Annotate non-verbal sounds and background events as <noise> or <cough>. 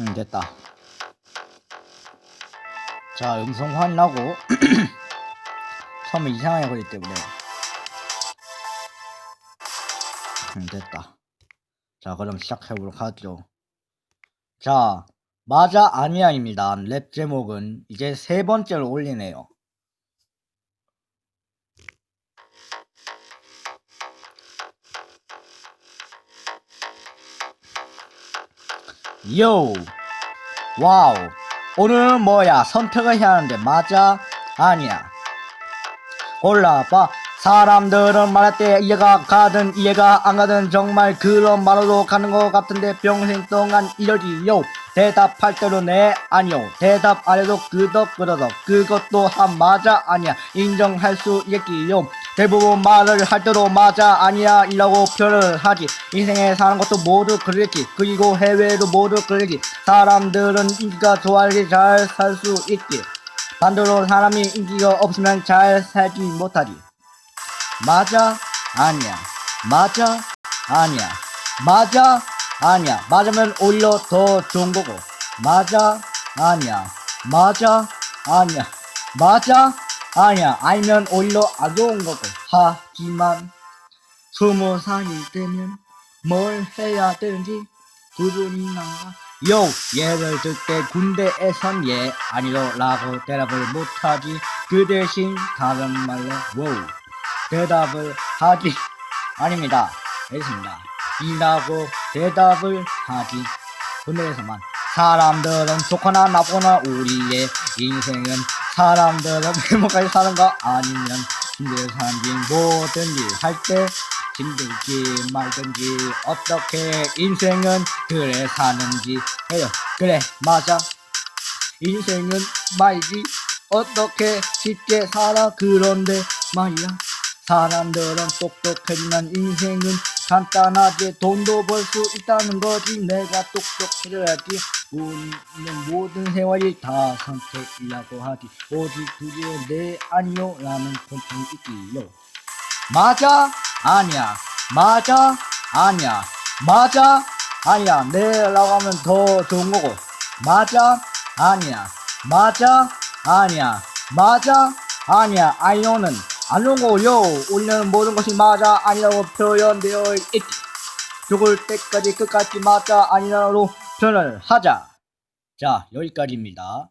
음, 됐다. 자, 음성 확인하고. <clears throat> 처음에 이상하게 걸리 때문에. 음, 됐다. 자, 그럼 시작해보도록 하죠. 자, 맞아, 아니야입니다. 랩 제목은 이제 세 번째로 올리네요. 요! 와우! 오늘은 뭐야? 선택을 해야 하는데, 맞아? 아니야. 골라봐. 사람들은 말할 때 이해가 가든 이해가 안 가든 정말 그런 말로 가는 것 같은데 평생 동안 이러지요. 대답할 때로 네 아니요. 대답 안 해도 끄덕끄덕 그것도 한 맞아 아니야. 인정할 수 있기요. 대부분 말을 할 때도 맞아 아니야 이라고 표현을 하지. 인생에 사는 것도 모두 그랬지. 그리고 해외도 모두 그랬지. 사람들은 인기가 좋아야지 잘 살 수 있지. 반대로 사람이 인기가 없으면 잘 살지 못하지. 맞아, 아니야. 맞아, 아니야. 맞아, 아니야. 맞으면 오히려 더 좋은 거고. 맞아, 아니야. 맞아, 아니야. 맞아, 아니야. 아니면 오히려 안 좋은 거고. 하지만 스무 살이 되면 뭘 해야 되는지 구분이 나가. 요 예를 들 때 군대에선 예 아니로라고 대답을 못하지 그 대신 다른 말로 wow 대답을 하지 아닙니다 알겠습니다 이라고 대답을 하지 군대에서만 사람들은 좋거나 나쁘거나 우리의 인생은 사람들은 행복하게 사는가 아니면 힘들게 사는지 뭐든지 할 때 힘들지 말든지 어떻게 인생은 그래 사는지 해요. 그래 맞아. 인생은 말이지. 어떻게 쉽게 살아? 그런데 말이야 사람들은 똑똑해지면 인생은 간단하게 돈도 벌 수 있다는 거지. 내가 똑똑해져야지. 우리는 모든 생활이 다 선택이라고 하지. 오직 그게 내 아니요 라는 있기요. 맞아? 아니야. 맞아? 아니야. 맞아? 아니야. 네 라고 하면 더 좋은 거고. 맞아? 아니야. 맞아? 아니야. 맞아? 아니야. 아니요는 거고요. 우리는 모든 것이 맞아 아니라고 표현되어 있지 죽을 때까지 끝까지 맞아 아니라고 표현을 하자. 자 여기까지입니다